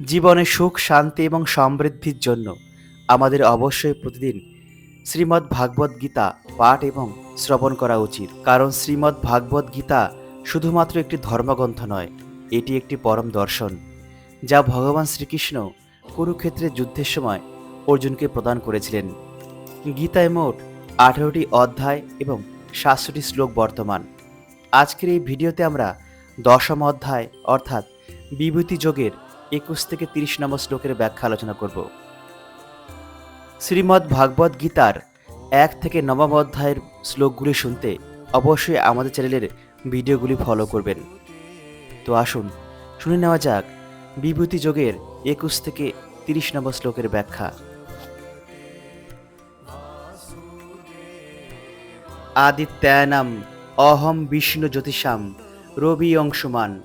জীবনে সুখ, শান্তি এবং সমৃদ্ধির জন্য আমাদের অবশ্যই প্রতিদিন শ্রীমদ্ ভাগবত গীতা পাঠ এবং শ্রবণ করা উচিত। কারণ শ্রীমদ্ ভাগবত গীতা শুধুমাত্র একটি ধর্মগ্রন্থ নয়, এটি একটি পরম দর্শন, যা ভগবান শ্রীকৃষ্ণ কুরুক্ষেত্রের যুদ্ধের সময় অর্জুনকে প্রদান করেছিলেন। গীতায় মোট আঠারোটি অধ্যায় এবং সাতশোটি শ্লোক বর্তমান। আজকের এই ভিডিওতে আমরা দশম অধ্যায় অর্থাৎ বিভূতি যোগের একুশ থেকে তিরিশ নম্বর শ্লোকের ব্যাখ্যা আলোচনা করব। শ্রীমদ্ ভাগবত গীতার এক থেকে নবম অধ্যায়ের শ্লোকগুলি শুনতে অবশ্যই আমাদের চ্যানেলের ভিডিওগুলি ফলো করবেন। তো আসুন, শুনে নেওয়া যাক বিভূতি যোগের একুশ থেকে তিরিশ নম্বর শ্লোকের ব্যাখ্যা। আদিত্যানাম অহম বিষ্ণু জ্যোতিষাম রবি অংশুমান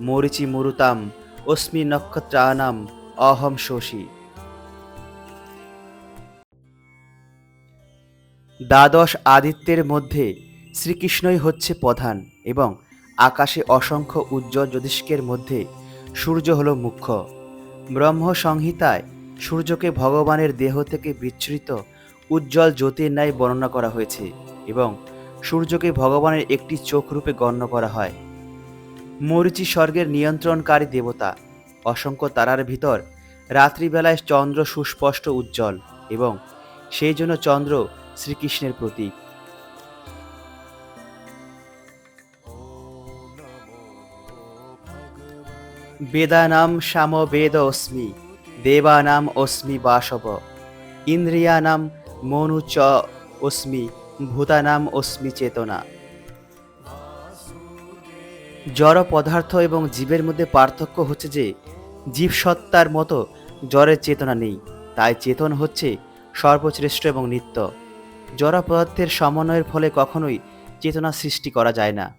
মরিচি মুরুতাম অস্মি নক্ষত্রানাম অহম শশী। দ্বাদশ আদিত্যের মধ্যে শ্রীকৃষ্ণই হচ্ছে প্রধান এবং আকাশে অসংখ্য উজ্জ্বল জ্যোতিষ্কের মধ্যে সূর্য হল মুখ্য। ব্রহ্ম সংহিতায় সূর্যকে ভগবানের দেহ থেকে বিচ্ছুরিত উজ্জ্বল জ্যোতির ন্যায় বর্ণনা করা হয়েছে এবং সূর্যকে ভগবানের একটি চোখ রূপে গণ্য করা হয়। মরিচি স্বর্গের নিয়ন্ত্রণকারী দেবতা, অসংখ্য তারার ভিতর রাত্রিবেলায় চন্দ্র সুস্পষ্ট উজ্জ্বল এবং সেই জন্য চন্দ্র শ্রীকৃষ্ণের প্রতীক। বেদানাম শ্যাম বেদ অস্মি, দেবানাম অস্মি বাসব, ইন্দ্রিয়ানাম মনু চ অস্মি, ভূতানাম অস্মি চেতনা। জড় পদার্থ এবং জীবের মধ্যে পার্থক্য হচ্ছে যে জীবসত্তার মতো জড়ের চেতনা নেই। তাই চেতন হচ্ছে সর্বশ্রেষ্ঠ এবং নিত্য। জড় পদার্থের সমন্বয়ের ফলে কখনোই চেতনা সৃষ্টি করা যায় না।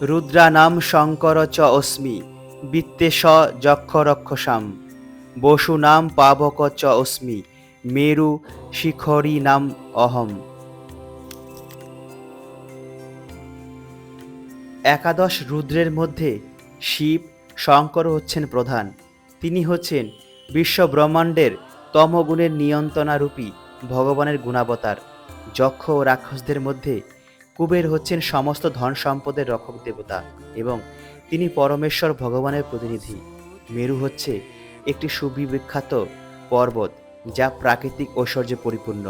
রুদ্রা নাম শঙ্কর চ অস্মি, বৃত্তে স যক্ষ রক্ষসাম বসু নাম পাবক চ অস্মি মেরু শিখরি নাম অহম। একাদশ রুদ্রের মধ্যে শিব, শঙ্কর হচ্ছেন প্রধান। তিনি হচ্ছেন বিশ্ব ব্রহ্মাণ্ডের তমগুণের নিয়ন্ত্রণারূপী ভগবানের গুণাবতার। যক্ষ ও রাক্ষসদের মধ্যে কুবের হচ্ছেন সমস্ত ধন সম্পদের রক্ষক দেবতা এবং তিনি পরমেশ্বর ভগবানের প্রতিনিধি। মেরু হচ্ছে একটি সুবিখ্যাত পর্বত। যা প্রাকৃতিক ঐশ্বর্যে পরিপূর্ণ।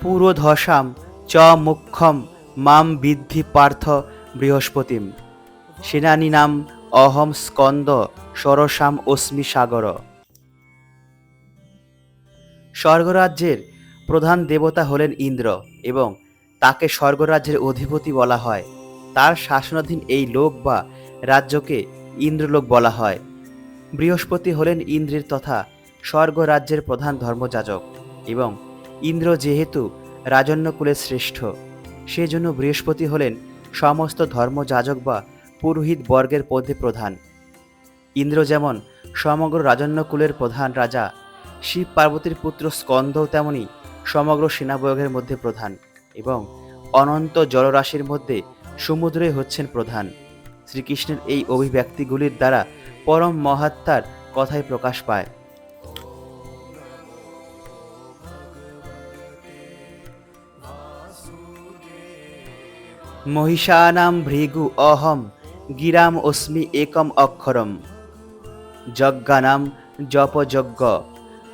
পুরোধসাম চ মুখ্যম মাম বিদ্ধি পার্থ বৃহস্পতিম। সেনানী নাম অহম স্কন্দ সরসাম অস্মি সাগর। স্বর্গরাজ্যের প্রধান দেবতা হলেন ইন্দ্র এবং তাকে স্বর্গরাজ্যের অধিপতি বলা হয়। তার শাসনাধীন এই লোক বা রাজ্যকে ইন্দ্রলোক বলা হয়। বৃহস্পতি হলেন ইন্দ্রের তথা স্বর্গরাজ্যের প্রধান ধর্মযাজক এবং ইন্দ্র যেহেতু রাজন্যকুলের শ্রেষ্ঠ, সেজন্য বৃহস্পতি হলেন সমস্ত ধর্মযাজক বা পুরোহিত বর্গের মধ্যে প্রধান। ইন্দ্র যেমন সমগ্র রাজন্যকুলের প্রধান রাজা, শিব পার্বতীর পুত্র স্কন্দও তেমনি সমগ্র সেনাবয়গের মধ্যে প্রধান এবং অনন্ত জলরাশির মধ্যে সমুদ্রে হচ্ছেন প্রধান। শ্রীকৃষ্ণের এই অভিব্যক্তিগুলির দ্বারা পরম মহাত্মার কথাই প্রকাশ পায়। মহিষানাম ভৃগু অহম গিরাম অস্মি একম অক্ষরম। যজ্ঞানাম জপযজ্ঞ,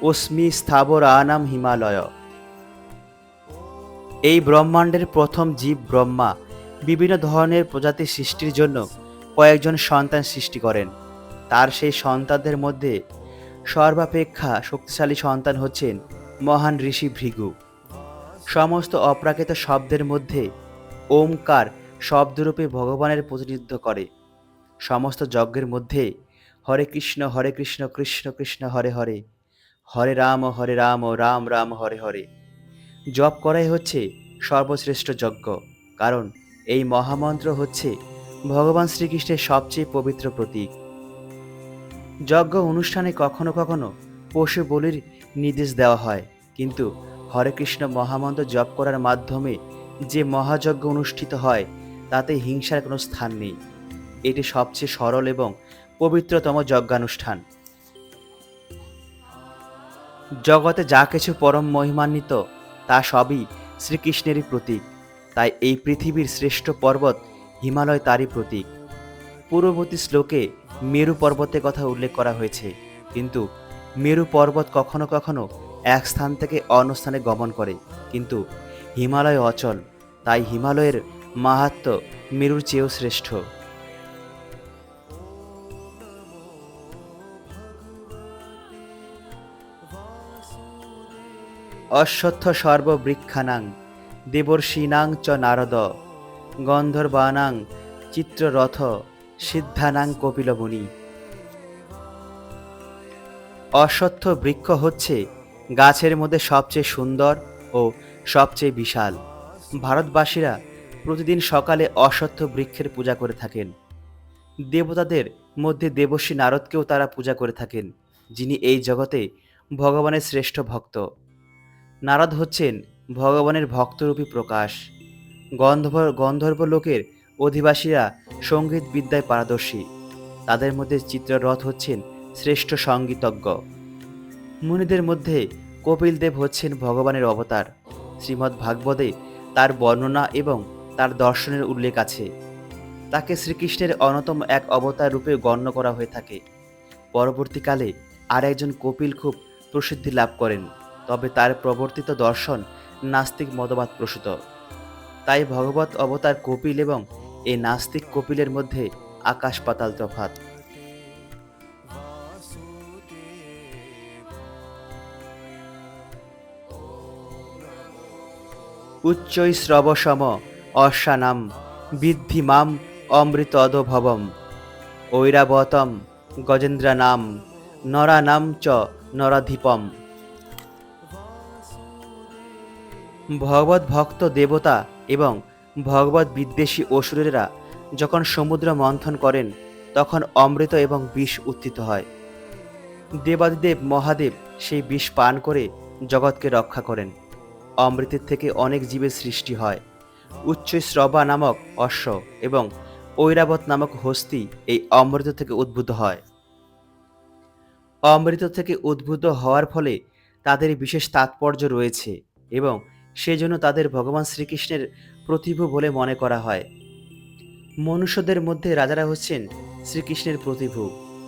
অস্মি স্থাবরানাম হিমালয়। এই ব্রহ্মাণ্ডের প্রথম জীব ব্রহ্মা বিভিন্ন ধরনের প্রজাতি সৃষ্টির জন্য কয়েকজন সন্তান সৃষ্টি করেন। তার সেই সন্তানদের মধ্যে সর্বাপেক্ষা শক্তিশালী সন্তান হচ্ছেন মহান ঋষি ভৃগু। সমস্ত অপ্রাকৃত শব্দের মধ্যে ওমকার শব্দরূপে ভগবানের প্রতিনিধিত্ব করে। সমস্ত যজ্ঞের মধ্যে হরে কৃষ্ণ হরে কৃষ্ণ কৃষ্ণ কৃষ্ণ, হরে হরে। হরে রাম হরে রাম রাম রাম, হরে হরে। জপ করাই হচ্ছে সর্বশ্রেষ্ঠ যজ্ঞ। কারণ এই মহামন্ত্র হচ্ছে ভগবান শ্রীকৃষ্ণের সবচেয়ে পবিত্র প্রতীক। যজ্ঞ অনুষ্ঠানে কখনো কখনো পশু বলির নির্দেশ দেওয়া হয়, কিন্তু হরে কৃষ্ণ মহামন্ত্র জপ করার মাধ্যমে যে মহাযজ্ঞ অনুষ্ঠিত হয়, তাতে হিংসার কোনো স্থান নেই। এটি সবচেয়ে সরল এবং পবিত্রতম যজ্ঞানুষ্ঠান। জগতে যা কিছু পরম মহিমান্বিত, তা সবই শ্রীকৃষ্ণেরই প্রতীক। তাই এই পৃথিবীর শ্রেষ্ঠ পর্বত হিমালয় তারই প্রতীক। পূর্ববর্তী শ্লোকে মেরু পর্বতের কথা উল্লেখ করা হয়েছে, কিন্তু মেরু পর্বত কখনো কখনো এক স্থান থেকে অন্য স্থানে গমন করে, কিন্তু হিমালয় অচল, তাই হিমালয়ের মাহাত্ম মেরুর চেয়েও শ্রেষ্ঠ। অশ্বত্থ সর্ববৃক্ষানাং দেবর্ষীনাং চ নারদ। গন্ধর্বানাং চিত্ররথ সিদ্ধানাং কপিলমুনি অশ্বত্থ বৃক্ষ হচ্ছে গাছের মধ্যে সবচেয়ে সুন্দর ও সবচেয়ে বিশাল। ভারতবাসীরা প্রতিদিন সকালে অশ্বত্থ বৃক্ষের পূজা করে থাকেন। দেবতাদের মধ্যে দেবশ্রী নারদকেও তারা পূজা করে থাকেন, যিনি এই জগতে ভগবানের শ্রেষ্ঠ ভক্ত। নারদ হচ্ছেন ভগবানের ভক্তরূপী প্রকাশ। গন্ধর্ব গন্ধর্ব লোকের অধিবাসীরা সংগীত বিদ্যায় পারদর্শী। তাদের মধ্যে চিত্ররথ হচ্ছেন শ্রেষ্ঠ সঙ্গীতজ্ঞ। মুনিদের মধ্যে কপিল দেব হচ্ছেন ভগবানের অবতার। শ্রীমদ্ ভাগবতে তার বর্ণনা এবং তার দর্শনের উল্লেখ আছে। তাকে শ্রীকৃষ্ণের অন্যতম এক অবতার রূপে গণ্য করা হয়ে থাকে। পরবর্তীকালে আর একজন কপিল খুব প্রসিদ্ধি লাভ করেন, তবে তার প্রবর্তিত দর্শন নাস্তিক মতবাদ প্রসূত। তাই ভগবত অবতার কপিল এবং এই নাস্তিক কপিলের মধ্যে আকাশ পাতাল তফাত উচ্চৈ শ্রবসম অশ্বানাম বিদ্ধি মাম অধভবম ঐরাবতম গজেন্দ্রানাম নরানাম চ নরাধিপম। ভগবত ভক্ত দেবতা এবং ভগবত বিদ্বেষী অসুরেরা যখন সমুদ্র মন্থন করেন, তখন অমৃত এবং বিষ উত্থিত হয়। দেবাদিদেব মহাদেব সেই বিষ পান করে জগৎকে রক্ষা করেন। অমৃতের থেকে অনেক জীবের সৃষ্টি হয়। উচ্চ শ্রবা নামক অশ্ব এবং ঐরাবত নামক হস্তি এই অমৃত থেকে উদ্ভূত হয়। অমৃত থেকে উদ্ভূত হওয়ার ফলে তাদের বিশেষ তাৎপর্য রয়েছে এবং সেজন্য তাদের ভগবান শ্রীকৃষ্ণের প্রতিভু বলে মনে করা হয়। মনুষ্যদের মধ্যে রাজারা হচ্ছেন শ্রীকৃষ্ণের প্রতিভু,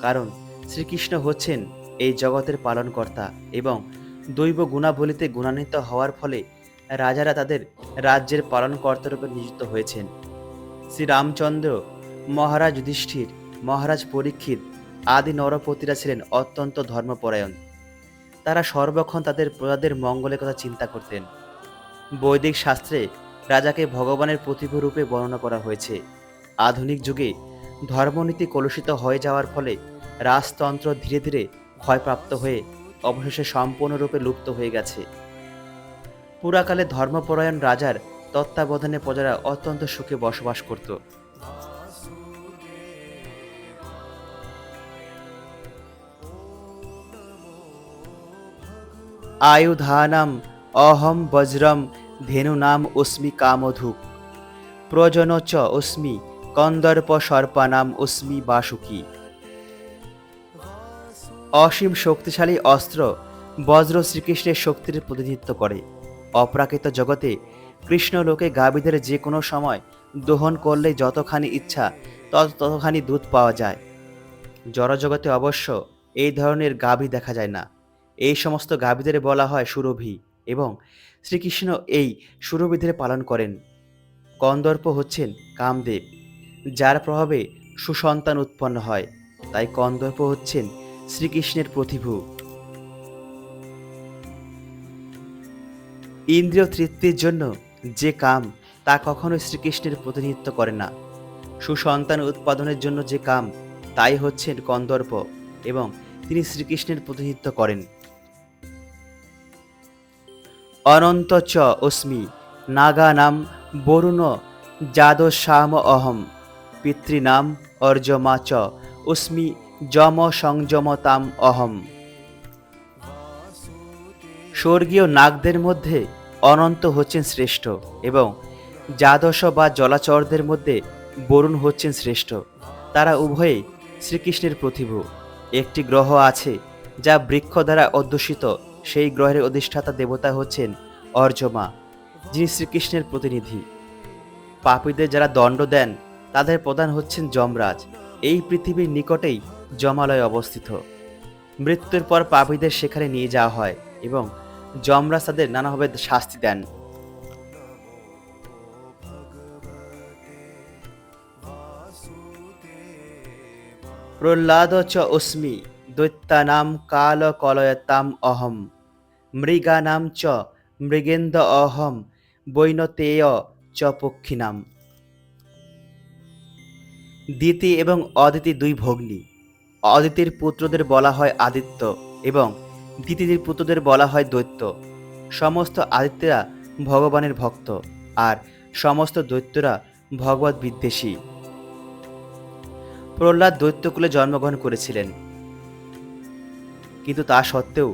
কারণ শ্রীকৃষ্ণ হচ্ছেন এই জগতের পালনকর্তা এবং দৈব গুণাবলিতে গুণান্বিত হওয়ার ফলে রাজারা তাদের রাজ্যের পালনকর্তারূপে নিযুক্ত হয়েছেন। শ্রী রামচন্দ্র মহারাজ যুধিষ্ঠির, মহারাজ পরীক্ষিত আদি নরপতিরা ছিলেন অত্যন্ত ধর্মপরায়ণ। তারা সর্বক্ষণ তাদের প্রজাদের মঙ্গলের কথা চিন্তা করতেন। বৈদিক শাস্ত্রে রাজাকে ভগবানের প্রতিভূ রূপে বর্ণনা করা হয়েছে। আধুনিক যুগে ধর্মনীতি কলুষিত হয়ে যাওয়ার ফলে রাজতন্ত্র ধীরে ধীরে ক্ষয়প্রাপ্ত হয়ে অবশেষে সম্পূর্ণরূপে লুপ্ত হয়ে গেছে। পুরাকালে ধর্মপরায়ণ রাজার তত্ত্বাবধানে প্রজারা অত্যন্ত সুখে বসবাস করত। আয়ুধানাম অহম বজ্রম ধেনুনাম অস্মি কামধুক প্রজন চ অস্মি কন্দর্প সর্পানাম অস্মি বাসুকি অসীম শক্তিশালী অস্ত্র বজ্র শ্রীকৃষ্ণের শক্তির প্রতিনিধিত্ব করে। অপ্রাকৃত জগতে কৃষ্ণ লোকে গাভীদের যে কোনো সময় দোহন করলে যতখানি ইচ্ছা, তত ততখানি দুধ পাওয়া যায়। জড়জগতে অবশ্য এই ধরনের গাভী দেখা যায় না। এই সমস্ত গাভীদের বলা হয় সুরভি এবং শ্রীকৃষ্ণ এই সুরভিদের পালন করেন। কন্দর্প হচ্ছেন কামদেব, যার প্রভাবে সুসন্তান উৎপন্ন হয়। তাই কন্দর্প হচ্ছেন শ্রীকৃষ্ণের প্রতিভূ। ইন্দ্রিয় তৃপ্তির জন্য যে কাম, তা কখনোই শ্রীকৃষ্ণের প্রতিনিধিত্ব করে না। সুসন্তান উৎপাদনের জন্য যে কাম, তাই হচ্ছেন কন্দর্প এবং তিনি শ্রীকৃষ্ণের প্রতিনিধিত্ব করেন। অনন্ত চ অস্মি। নাগানাম বরুণ যাদশ্যাম অহম। পিতৃনাম অর্জমা চ। অস্মি যম সংযমতাম অহম। স্বর্গীয় নাগদের মধ্যে অনন্ত হচ্ছেন শ্রেষ্ঠ এবং যাদশ বা জলাচরদের মধ্যে বরুণ হচ্ছেন শ্রেষ্ঠ। তারা উভয়ে শ্রীকৃষ্ণের প্রতিভু। একটি গ্রহ আছে যা বৃক্ষ দ্বারা অধ্যুষিত। সেই গ্রহের অধিষ্ঠাতা দেবতা হচ্ছেন অর্জমা, যিনি শ্রীকৃষ্ণের প্রতিনিধি। পাপীদের যারা দণ্ড দেন, তাদের প্রধান হচ্ছেন যমরাজ। এই পৃথিবীর নিকটেই যমালয় অবস্থিত। মৃত্যুর পর পাপীদের সেখানে নিয়ে যাওয়া হয় এবং যমরাজ তাদের নানাভাবে শাস্তি দেন। প্রহ্লাদ চ অস্মি। দৈত্যানাম কাল কলয়তাম অহম। মৃগানাম চ মৃগেন্দ্র অহম, বৈনতেয় চ পক্ষিনাম। দিতি এবং অদিতি দুই ভগ্নী। অদিতির পুত্রদের বলা হয় আদিত্য এবং দিতিদের পুত্রদের বলা হয় দৈত্য। সমস্ত আদিত্যরা ভগবানের ভক্ত আর সমস্ত দৈত্যরা ভগবত বিদ্বেষী। প্রহ্লাদ দৈত্যকুলে জন্মগ্রহণ করেছিলেন। কিন্তু তা সত্ত্বেও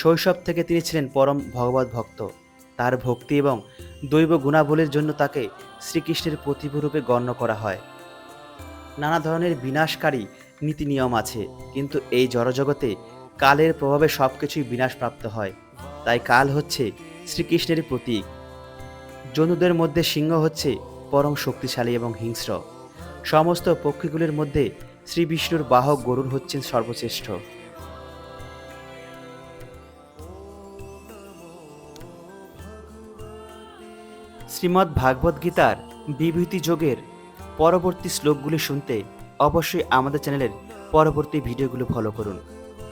শৈশব থেকে তিনি ছিলেন পরম ভগবত ভক্ত। তার ভক্তি এবং দৈব গুণাবলীর জন্য তাকে শ্রীকৃষ্ণের প্রতিভূরূপে গণ্য করা হয়। নানা ধরনের বিনাশকারী নীতি নিয়ম আছে, কিন্তু এই জড়জগতে কালের প্রভাবে সব কিছুই বিনাশপ্রাপ্ত হয়। তাই কাল হচ্ছে শ্রীকৃষ্ণের প্রতীক। জন্তুদের মধ্যে সিংহ হচ্ছে পরম শক্তিশালী এবং হিংস্র। সমস্ত পক্ষীগুলির মধ্যে শ্রী বিষ্ণুর বাহক গরুর হচ্ছেন সর্বশ্রেষ্ঠ। শ্রীমদ্ ভাগবত গীতার বিভূতি যোগের পরবর্তী শ্লোকগুলি শুনতে অবশ্যই আমাদের চ্যানেলের পরবর্তী ভিডিওগুলো ফলো করুন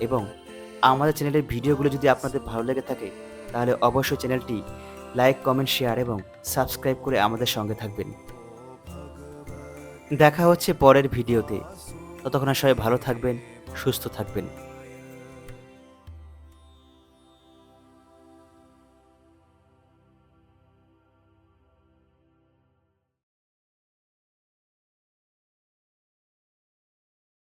এবং আমাদের চ্যানেলের ভিডিওগুলো যদি আপনাদের ভালো লেগে থাকে, তাহলে অবশ্যই চ্যানেলটি লাইক কমেন্ট শেয়ার এবং সাবস্ক্রাইব করে আমাদের সঙ্গে থাকবেন। দেখা হচ্ছে পরের ভিডিওতে। ততক্ষণ সবাই ভালো থাকবেন, সুস্থ থাকবেন।